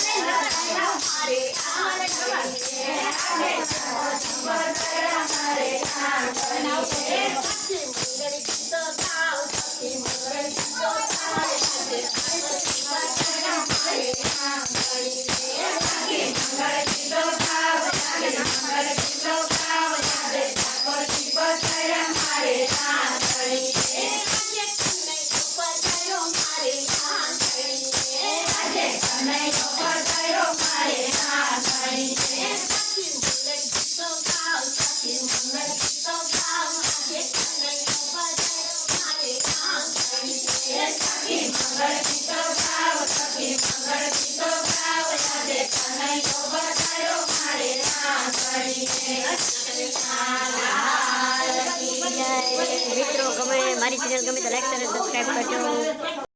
Thank you. ગમે મારી channel ગમે તો લાઈક અને સબસ્ક્રાઈબ કરજો.